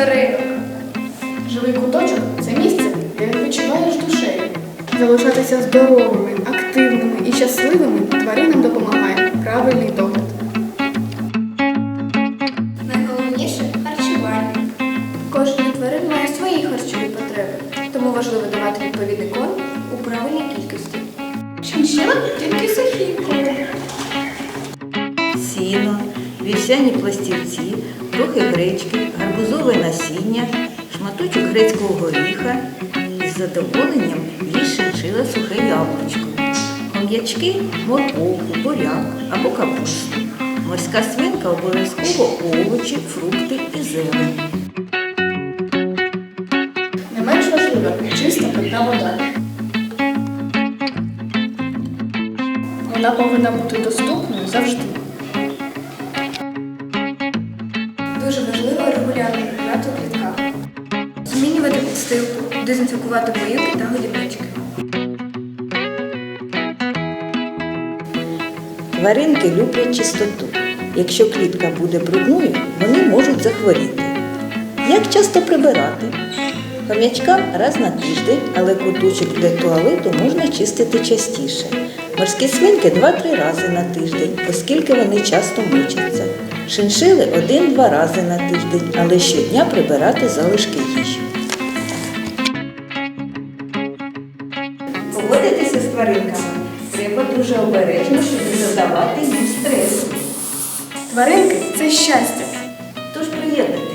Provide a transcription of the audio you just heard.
свиринок. Живий куточок це місце, де відпочиваєш душею. Залишатися здоровими, активними і щасливими тваринам допомагає правильний догляд. Найголовніше харчування. Кожен тварин має свої харчові потреби, тому важливо давати відповідний корм у правильній кількості. Чинчила тільки сухі корм. Сіно вівсяні пластівці, трохи гречки, гарбузове насіння, шматочок грецького горіха із задоволенням їсть шиншила сухе яблучко, хом'ячки, морковку, буряк або капусту. Морська свинка обов'язково овочі, фрукти і зелень. Не менш важлива чиста питна вода. Вона повинна бути доступною завжди. Змінювати дезінфікувати поїлки та годівнички. Тваринки люблять чистоту. Якщо клітка буде брудною, вони можуть захворіти. Як часто прибирати? Хом'ячкам раз на тиждень, але куточок для туалету можна чистити частіше. Морські свинки 2-3 рази на тиждень, оскільки вони часто мучаться. Шиншили один-два рази на тиждень, але щодня прибирати залишки їжі. поводитися з тваринками треба дуже обережно, щоб не задавати їм стресу. Тваринки це щастя. Тож приєднуйтесь.